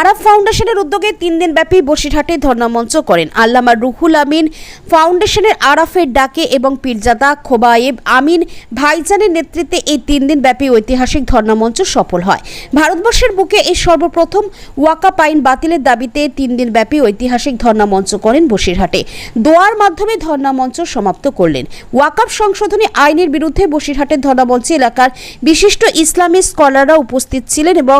আরাফ ফাউন্ডেশনের উদ্যোগে তিন দিনব্যাপী বসিরহাটে ধর্ণামঞ্চ করেন। আল্লামা রুহুল আমিন ফাউন্ডেশনের আরাফের ডাকে এবং পীরজাদা খোবায়েব আমিন ভাইজানের নেতৃত্বে এই তিন দিনব্যাপী ঐতিহাসিক ধর্ণামঞ্চ সফল হয়। ভারতবর্ষের বুকে এই সর্বপ্রথম ওয়াকাপ আইন বাতিলের দাবিতে তিন দিনব্যাপী ঐতিহাসিক ধর্ণামঞ্চ করেন বসিরহাটে। দোয়ার মাধ্যমে ধর্ণামঞ্চ সমাপ্ত করলেন। ওয়াকাপ সংশোধনী আইনের বিরুদ্ধে বসিরহাটের ধর্ণামঞ্চে এলাকার বিশিষ্ট ইসলামী স্কলাররা উপস্থিত ছিলেন এবং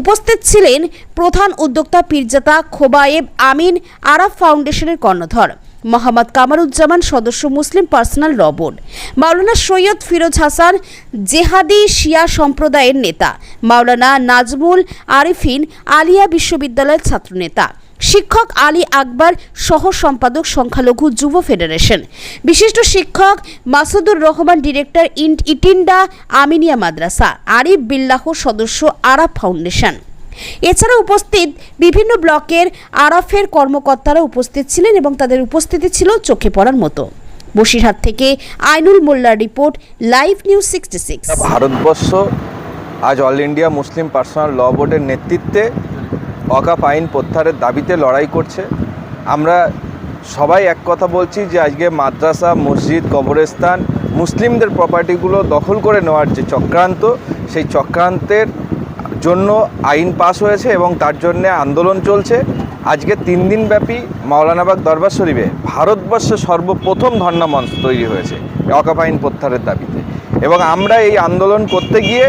উপস্থিত ছিলেন প্রধান উদ্যোক্তা পীরজাতা খোবায়েব আমিন আরাফ ফাউন্ডেশনের কর্ণধর। মোহাম্মদ কামারুজ্জামান সদস্য Muslim personal law Maulana Syed Firoz Hasan Jehadi শিয়া সম্প্রদায়ের নেতা। মাওলানা নাজমুল আরিফিন আলিয়া বিশ্ববিদ্যালয়ের ছাত্রনেতা। শিক্ষক আলী আকবর সহ সম্পাদক সংখ্যালঘু যুব ফেডারেশন। বিশিষ্ট শিক্ষক মাসুদুর রহমান, ডিরেক্টর ইন- ইটিন্ডা আমিনিয়া মাদ্রাসা। আরিফ বিল্লাহ সদস্য আরাফ ফাউন্ডেশন। এছাড়া উপস্থিত বিভিন্ন ব্লকের আরফের কর্মকর্তারা উপস্থিত ছিলেন এবং তাদের উপস্থিতি ছিল চোখে পড়ার মতো। বসিরহাট থেকে আইনুল মোল্লার report, live news sixty six. Bharatvarsha আজ all India Muslim personal law বোর্ডের নেতৃত্বে অকাপ আইন প্রত্যাহারের দাবিতে লড়াই করছে। আমরা সবাই এক কথা বলছি যে আজকে মাদ্রাসা, মসজিদ, কবরস্থান মুসলিমদের প্রপার্টিগুলো দখল করে নেওয়ার যে চক্রান্ত, সেই চক্রান্তের জন্য আইন পাশ হয়েছে এবং তার জন্যে আন্দোলন চলছে। আজকে তিন দিনব্যাপী মাওলানাবাগ দরবার শরীফে ভারতবর্ষে সর্বপ্রথম ধর্ণা মঞ্চ তৈরি হয়েছে অকাপ আইন প্রত্যাহারের দাবিতে। এবং আমরা এই আন্দোলন করতে গিয়ে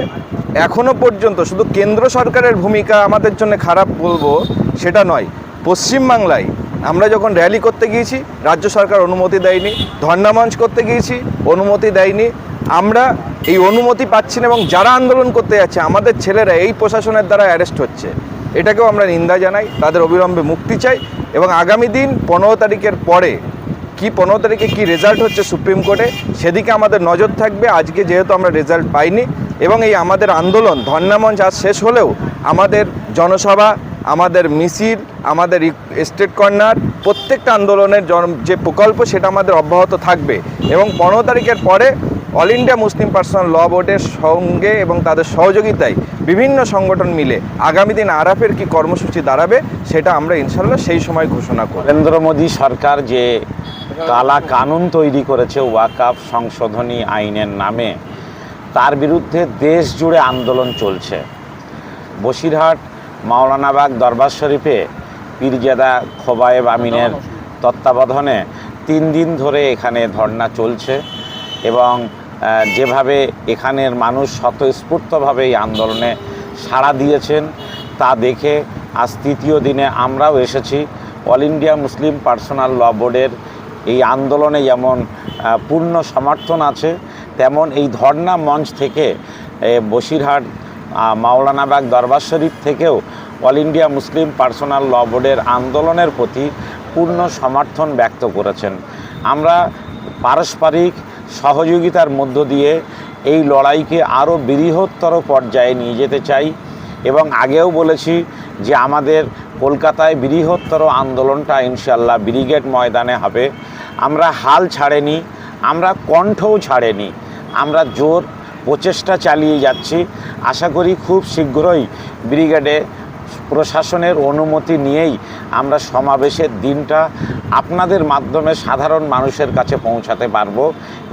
এখনও পর্যন্ত শুধু কেন্দ্র সরকারের ভূমিকা আমাদের জন্য খারাপ বলব সেটা নয় পশ্চিমবাংলায় আমরা যখন র্যালি করতে গিয়েছি, রাজ্য সরকার অনুমতি দেয়নি, ধর্ণামঞ্চ করতে গিয়েছি, অনুমতি দেয়নি আমরা এই অনুমতি পাচ্ছি না এবং যারা আন্দোলন করতে যাচ্ছে, আমাদের ছেলেরা এই প্রশাসনের দ্বারা অ্যারেস্ট হচ্ছে। এটাকেও আমরা নিন্দা জানাই, তাদের অবিলম্বে মুক্তি চাই এবং আগামী দিন পনেরো তারিখের পরে কি, পনেরো তারিখে কি রেজাল্ট হচ্ছে সুপ্রিম কোর্টে, সেদিকে আমাদের নজর থাকবে। আজকে যেহেতু আমরা রেজাল্ট পাইনি এবং এই আমাদের আন্দোলন ধর্নামঞ্চ আজ শেষ হলেও আমাদের জনসভা, আমাদের মিছিল, আমাদের স্টেট কর্নার প্রত্যেকটা আন্দোলনের যে প্রকল্প সেটা আমাদের অব্যাহত থাকবে এবং পনেরো তারিখের পরে all India Muslim personal law বোর্ডের সঙ্গে এবং তাদের সহযোগিতায় বিভিন্ন সংগঠন মিলে আগামী দিন আরাফের কি কর্মসূচি দাঁড়াবে সেটা আমরা ইনশাল্লাহ সেই সময় ঘোষণা করব। নরেন্দ্র মোদী সরকার যে কালা কানুন তৈরি করেছে ওয়াকাফ সংশোধনী আইনের নামে, তার বিরুদ্ধে দেশ জুড়ে আন্দোলন চলছে। বসিরহাট, মাওলানাবাগ, দরবার শরীফে পীরজাদা খোবায়েব আমিনের তত্ত্বাবধানে তিন দিন ধরে এখানে ধর্না চলছে এবং যেভাবে এখানের মানুষ স্বতঃস্ফূর্তভাবে এই আন্দোলনে সাড়া দিয়েছেন, তা দেখে আজ তৃতীয় দিনে আমরাও এসেছি। All India Muslim personal law বোর্ডের এই আন্দোলনে যেমন পূর্ণ সমর্থন আছে, তেমন এই ধর্ণা মঞ্চ থেকে বসিরহাট মাওলানাবাগ দরবার শরীফ থেকেও all India Muslim personal law বোর্ডের আন্দোলনের প্রতি পূর্ণ সমর্থন ব্যক্ত করেছেন। আমরা পারস্পরিক সহযোগিতার মধ্য দিয়ে এই লড়াইকে আরও বৃহত্তর পর্যায়ে নিয়ে যেতে চাই এবং আগেও বলেছি যে আমাদের কলকাতায় বৃহত্তর আন্দোলনটা ইনশাল্লাহ ব্রিগেড ময়দানে হবে। আমরা হাল ছাড়েনি, আমরা কণ্ঠও ছাড়েনি, আমরা জোর প্রচেষ্টা চালিয়ে যাচ্ছি। আশা করি খুব শীঘ্রই ব্রিগেডে প্রশাসনের অনুমতি নিয়েই আমরা সমাবেশের দিনটা আপনাদের মাধ্যমে সাধারণ মানুষের কাছে পৌঁছাতে পারব।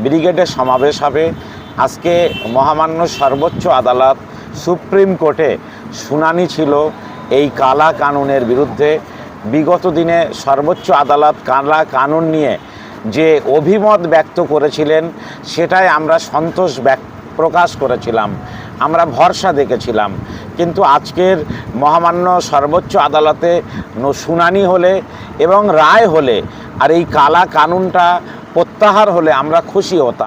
ব্রিগেডে সমাবেশ হবে। আজকে মহামান্য সর্বোচ্চ আদালত সুপ্রিম কোর্টে শুনানি ছিল এই কালা কানুনের বিরুদ্ধে। বিগত দিনে সর্বোচ্চ আদালত কালা কানুন নিয়ে যে অভিমত ব্যক্ত করেছিলেন, সেটাই আমরা সন্তোষ ব্যক্ত প্রকাশ করেছিলাম। আমরা ভরসা দেখেছিলাম। কিন্তু আজকের মহামান্য সর্বোচ্চ আদালতে শুনানি হলে এবং রায় হলে আর এই কালা কানুনটা প্রত্যাহার হলে আমরা খুশি হতাম।